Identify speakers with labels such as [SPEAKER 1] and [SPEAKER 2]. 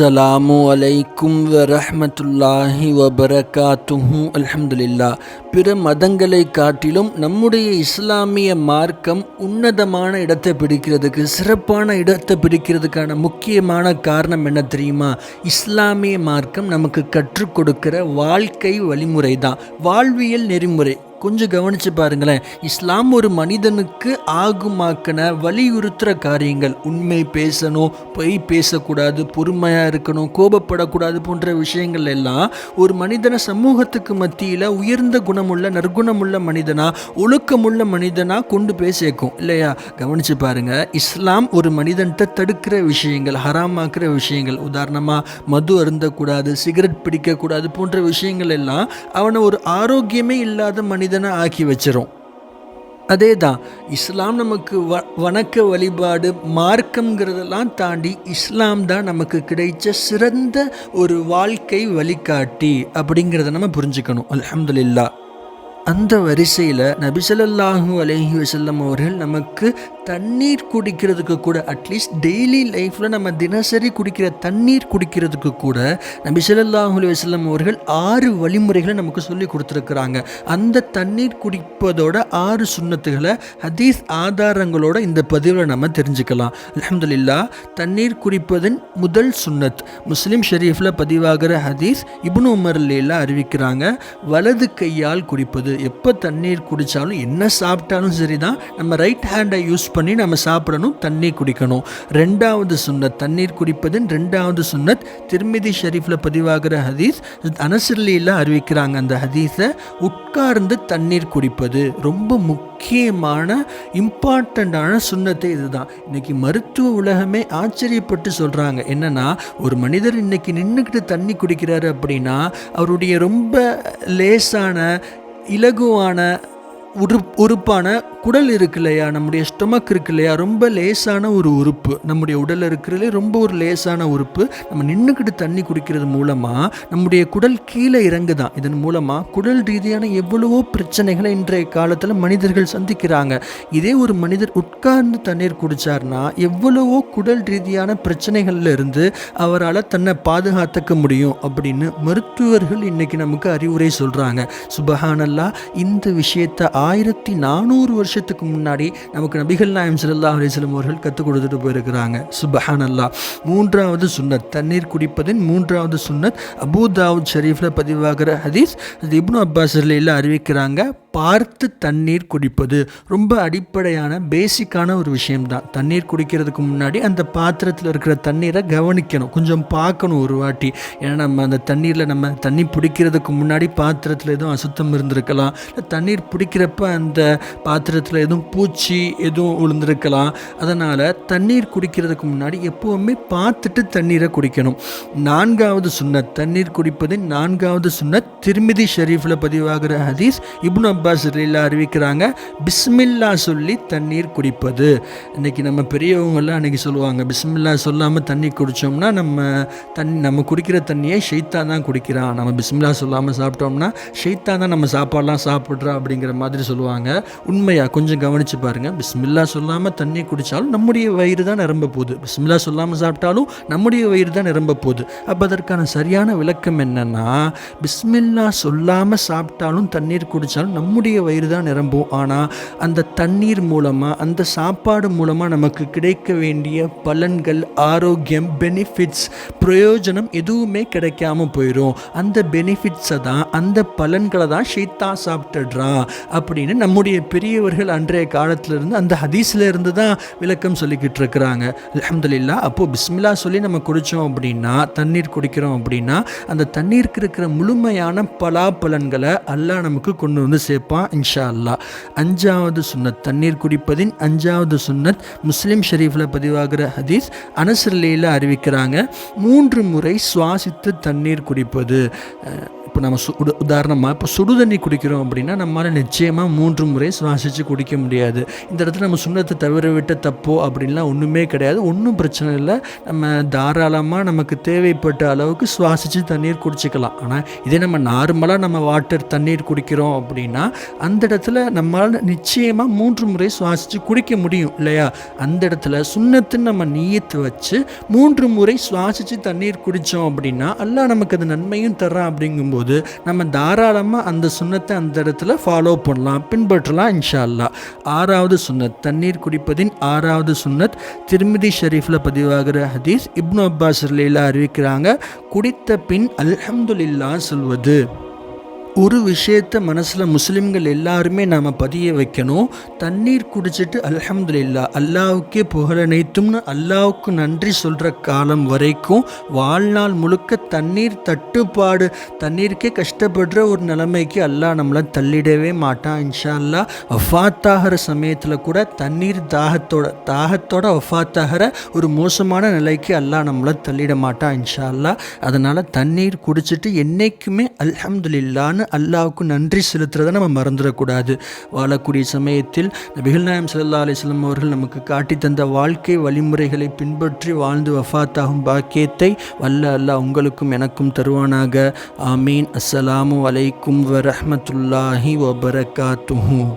[SPEAKER 1] அஸ்ஸலாமு அலைக்கும் வரஹ்மத்துல்லாஹி வபரகாத்துஹு அல்ஹம்துலில்லா பிற மதங்களை காட்டிலும் நம்முடைய இஸ்லாமிய மார்க்கம் உன்னதமான இடத்தை பிடிக்கிறதுக்கு சிறப்பான இடத்தை பிடிக்கிறதுக்கான முக்கியமான காரணம் என்ன தெரியுமா? இஸ்லாமிய மார்க்கம் நமக்கு கற்றுக் கொடுக்கிற வாழ்க்கை வழிமுறை தான் வாழ்வியல் நெறிமுறை. கொஞ்சம் கவனித்து பாருங்களேன். இஸ்லாம் ஒரு மனிதனுக்கு ஆகுமாக்கின வலியுறுத்துகிற காரியங்கள். உண்மை பேசணும் பொய் பேசக்கூடாது பொறுமையாக இருக்கணும் கோபப்படக்கூடாது போன்ற விஷயங்கள் எல்லாம் ஒரு மனிதனை சமூகத்துக்கு மத்தியில் உயர்ந்த குணமுள்ள நற்குணமுள்ள மனிதனாக ஒழுக்கமுள்ள மனிதனாக கொண்டு போய் சேர்க்கும். இல்லையா? கவனித்து பாருங்க. இஸ்லாம் ஒரு மனிதன்கிட்ட தடுக்கிற விஷயங்கள் ஹராமாக்குற விஷயங்கள். உதாரணமாக மது அருந்தக்கூடாது சிகரெட் பிடிக்கக்கூடாது போன்ற விஷயங்கள் எல்லாம் அவனை ஒரு ஆரோக்கியமே இல்லாத மனிதனை ஆக்கி வச்சிரும். அதே தான் இஸ்லாம் நமக்கு வ வணக்க வழிபாடு மார்க்கம்ங்கிறதெல்லாம் தாண்டி இஸ்லாம் தான் நமக்கு கிடைச்ச சிறந்த ஒரு வாழ்க்கை வழிகாட்டி அப்படிங்கிறத நம்ம புரிஞ்சுக்கணும். அலமதுல்லா அந்த வரிசையில் நபிசல்லாஹூ அலஹி வசல்லம் அவர்கள் நமக்கு தண்ணீர் குடிக்கிறதுக்கு கூட அட்லீஸ்ட் டெய்லி லைஃப்பில் நம்ம தினசரி குடிக்கிற தண்ணீர் குடிக்கிறதுக்கு கூட நபிசல்லாஹூ அலி வசல்லம் அவர்கள் ஆறு வழிமுறைகளை நமக்கு சொல்லி கொடுத்துருக்குறாங்க. அந்த தண்ணீர் குடிப்பதோட ஆறு சுண்ணத்துகளை ஹதீஸ் ஆதாரங்களோட இந்த பதிவில் நம்ம தெரிஞ்சுக்கலாம். அலமதுல்லா தண்ணீர் குடிப்பதன் முதல் சுண்ணத். முஸ்லீம் ஷெரீஃபில் பதிவாகிற ஹதீஸ் இப்னு உமர்லேல அறிவிக்கிறாங்க வலது கையால் குடிப்பது. எப்போ தண்ணீர் குடித்தாலும் என்ன சாப்பிட்டாலும் சரி தான் நம்ம ரைட் ஹேண்டை யூஸ் பண்ண பண்ணி நம்ம சாப்பிடணும் தண்ணீர் குடிக்கணும். ரெண்டாவது சுன்னத் தண்ணீர் குடிப்பதன் ரெண்டாவது சுன்னத் திருமிதி ஷெரீஃபில் பதிவாகிற ஹதீஸ் அனசர்லியில் அறிவிக்கிறாங்க அந்த ஹதீஸை உட்கார்ந்து தண்ணீர் குடிப்பது. ரொம்ப முக்கியமான இம்பார்ட்டண்ட்டான சுண்ணத்தை இதுதான். இன்னைக்கு மருத்துவ உலகமே ஆச்சரியப்பட்டு சொல்கிறாங்க என்னென்னா ஒரு மனிதர் இன்னைக்கு நின்றுக்கிட்டு தண்ணி குடிக்கிறாரு அப்படின்னா அவருடைய ரொம்ப லேசான இலகுவான உரு உறுப்பான குடல் இருக்கு இல்லையா நம்முடைய ஸ்டொமக் இருக்கு இல்லையா ரொம்ப லேசான ஒரு உறுப்பு. நம்முடைய உடலில் இருக்கிறதுலே ரொம்ப ஒரு லேசான உறுப்பு. நம்ம நின்றுக்கிட்டு தண்ணி குடிக்கிறது மூலமாக நம்முடைய குடல் கீழே இறங்குதான். இதன் மூலமாக குடல் ரீதியான எவ்வளவோ பிரச்சனைகளை இன்றைய காலத்தில் மனிதர்கள் சந்திக்கிறாங்க. இதே ஒரு மனிதர் உட்கார்ந்து தண்ணீர் குடித்தார்னா எவ்வளவோ குடல் ரீதியான பிரச்சனைகள்ல இருந்து அவரால் தன்னை பாதுகாத்துக்க முடியும் அப்படின்னு மருத்துவர்கள் இன்னைக்கு நமக்கு அறிவுரை சொல்கிறாங்க சுபஹானல்லா இந்த விஷயத்தை ஆயிரத்தி நானூறு வருஷம் வருஷத்துக்கு முன்னாடி நமக்கு நபிகள் நாயம் சல்லா அலிஸ்லம் அவர்கள் கற்றுக் கொடுத்துட்டு போயிருக்கிறாங்க. சுபஹான் அல்லா மூன்றாவது சுன்னத் தண்ணீர் குடிப்பதின் மூன்றாவது சுன்னத் அபூதாவுத் ஷரீஃபில் பதிவாகிற ஹதீஸ் அது இப்னு அப்பாஸ் எல்லாம் அறிவிக்கிறாங்க பார்த்து தண்ணீர் குடிப்பது. ரொம்ப அடிப்படையான பேசிக்கான ஒரு விஷயம்தான். தண்ணீர் குடிக்கிறதுக்கு முன்னாடி அந்த பாத்திரத்தில் இருக்கிற தண்ணீரை கவனிக்கணும். கொஞ்சம் பார்க்கணும் ஒரு வாட்டி. ஏன்னா நம்ம அந்த தண்ணீரில் நம்ம தண்ணி பிடிக்கிறதுக்கு முன்னாடி பாத்திரத்தில் எதுவும் அசுத்தம் இருந்திருக்கலாம். இல்லை தண்ணீர் பிடிக்கிறப்ப அந்த பாத்திரத்தில் எதுவும் பூச்சி எதுவும் விழுந்திருக்கலாம். அதனால் தண்ணீர் குடிக்கிறதுக்கு முன்னாடி எப்போவுமே பார்த்துட்டு தண்ணீரை குடிக்கணும். நான்காவது சுன்னத் தண்ணீர் குடிப்பது நான்காவது சுன்னத் திருமிதி ஷெரீஃபில் பதிவாகிற ஹதீஸ் இப்னு அப்பாஸ் ரீலா அறிவிக்கிறாங்க. பிஸ்மில்லா சொல்லி தண்ணீர் குடிப்பது. இன்றைக்கி நம்ம பெரியவங்கள்லாம் அன்றைக்கி சொல்லுவாங்க பிஸ்மில்லா சொல்லாமல் தண்ணி குடித்தோம்னா நம்ம தண்ணி நம்ம குடிக்கிற தண்ணியை ஷெய்த்தா தான் குடிக்கிறான். நம்ம பிஸ்மில்லா சொல்லாமல் சாப்பிட்டோம்னா ஷெய்த்தா தான் நம்ம சாப்பாடெலாம் சாப்பிட்றோம் அப்படிங்கிற மாதிரி சொல்லுவாங்க. உண்மையாக கொஞ்சம் கவனித்து பாருங்கள் பிஸ்மில்லா சொல்லாமல் தண்ணி குடித்தாலும் நம்முடைய வயிறு தான் நிரம்ப போகுது. பிஸ்மில்லா சொல்லாமல் சாப்பிட்டாலும் நம்முடைய வயிறு தான் நிரம்ப போகுது. அப்போ அதற்கான சரியான விளக்கம் என்னென்னா பிஸ்மில்லா சொல்லாமல் சாப்பிட்டாலும் தண்ணீர் குடித்தாலும் நம்முடைய வயிறு தான் நிரம்பும். ஆனால் அந்த தண்ணீர் மூலமாக அந்த சாப்பாடு மூலமாக நமக்கு கிடைக்க வேண்டிய பலன்கள் ஆரோக்கியம் பெனிஃபிட்ஸ் பிரயோஜனம் எதுவுமே கிடைக்காம போயிடும் அந்த பெனிஃபிட்ஸை தான் அந்த பலன்களை தான் ஷீத்தா சாப்பிட்டுடுறான் அப்படின்னு நம்முடைய பெரியவர்கள் அன்றைய காலத்திலிருந்து அந்த ஹதீஸில் இருந்து தான் விளக்கம் சொல்லிக்கிட்டு இருக்கிறாங்க அலமதுல்லா அப்போது பிஸ்மில்லா சொல்லி நம்ம குடித்தோம் அப்படின்னா தண்ணீர் குடிக்கிறோம் அப்படின்னா அந்த தண்ணீருக்கு இருக்கிற முழுமையான பலாப்பலன்களை அல்லாஹ் நமக்கு கொண்டு வந்து சேர்ப்பான் இன்ஷா அல்லா அஞ்சாவது சுன்னத் தண்ணீர் குடிப்பதின் அஞ்சாவது சுன்னத் முஸ்லீம் ஷெரீஃபில் பதிவாகிற ஹதீஸ் அனசர்லேயில் அறிவிக்கிறாங்க மூன்று முறை சுவாசித்து தண்ணீர் குடிப்பது. இப்போ நம்ம சு உட- உதாரணமாக இப்போ சுடுதண்ணி குடிக்கிறோம் அப்படின்னா நம்மளால் நிச்சயமாக மூன்று முறை சுவாசித்து குடிக்க முடியாது. இந்த இடத்துல நம்ம சுண்ணத்தை தவிர விட்ட தப்போ அப்படின்லாம் ஒன்றுமே கிடையாது. ஒன்றும் பிரச்சனை இல்லை. நம்ம தாராளமாக நமக்கு தேவைப்பட்ட அளவுக்கு சுவாசித்து தண்ணீர் குடிச்சிக்கலாம். ஆனால் இதே நம்ம நார்மலாக நம்ம வாட்டர் தண்ணீர் குடிக்கிறோம் அப்படின்னா அந்த இடத்துல நம்மளால் நிச்சயமாக மூன்று முறை சுவாசித்து குடிக்க முடியும் இல்லையா? அந்த இடத்துல சுண்ணத்துன்னு நம்ம நீயத்து வச்சு மூன்று முறை சுவாசித்து தண்ணீர் குடித்தோம் அப்படின்னா அல்லாஹ் நமக்கு அது நன்மையும் தர்றான் அப்படிங்கும்போது நம்ம தாராளமாக அந்த சுண்ணத்தை அந்த இடத்துல ஃபாலோ பண்ணலாம் பின்பற்றலாம் இன்ஷா அல்லாஹ் ஆறாவது சுன்னத் தண்ணீர் குடிப்பதின் ஆறாவது சுன்னத் திருமிதி ஷெரீஃபில் பதிவாகிற ஹதீஸ் இப்னு அப்பாஸ் லீலா அறிவிக்கிறாங்க குடித்த பின் அல்ஹம்துல்லா சொல்வது. ஒரு விஷயத்தை மனசில் முஸ்லீம்கள் எல்லாருமே நாம் பதிய வைக்கணும். தண்ணீர் குடிச்சிட்டு அல்ஹம்துலில்லா அல்லாவுக்கே புகழனைத்தும்னு அல்லாவுக்கு நன்றி சொல்கிற காலம் வரைக்கும் வாழ்நாள் முழுக்க தண்ணீர் தட்டுப்பாடு தண்ணீருக்கே கஷ்டப்படுற ஒரு நிலைமைக்கு அல்லாஹ் நம்மளை தள்ளிடவே மாட்டான் இன்ஷா அல்லாஹ் வஃபாத்தாகிற சமயத்தில் கூட தண்ணீர் தாகத்தோட தாகத்தோட வஃபாத்தாகிற ஒரு மோசமான நிலைக்கு அல்லாஹ் நம்மளை தள்ளிட மாட்டான் இன்ஷா அல்லாஹ் அதனால் தண்ணீர் குடிச்சிட்டு என்றைக்குமே என்னைக்குமே அல்ஹம்துலில்லான்னு அல்லாவுக்கு நன்றி செலுத்துறதை நம்ம மறந்துடக்கூடாது. வாழக்கூடிய சமயத்தில் நபிகள் நாயம் சல்லா அலிஸ்லாம் அவர்கள் நமக்கு காட்டி தந்த வாழ்க்கை வழிமுறைகளை பின்பற்றி வாழ்ந்து வஃபாத்தாகும் பாக்கியத்தை வல்ல அல்லாஹ் உங்களுக்கும் எனக்கும் தருவானாக. ஆமீன். அஸ்ஸலாமு அலைக்கும் வரமத்துல்லாஹி வபரகாத்துஹூ.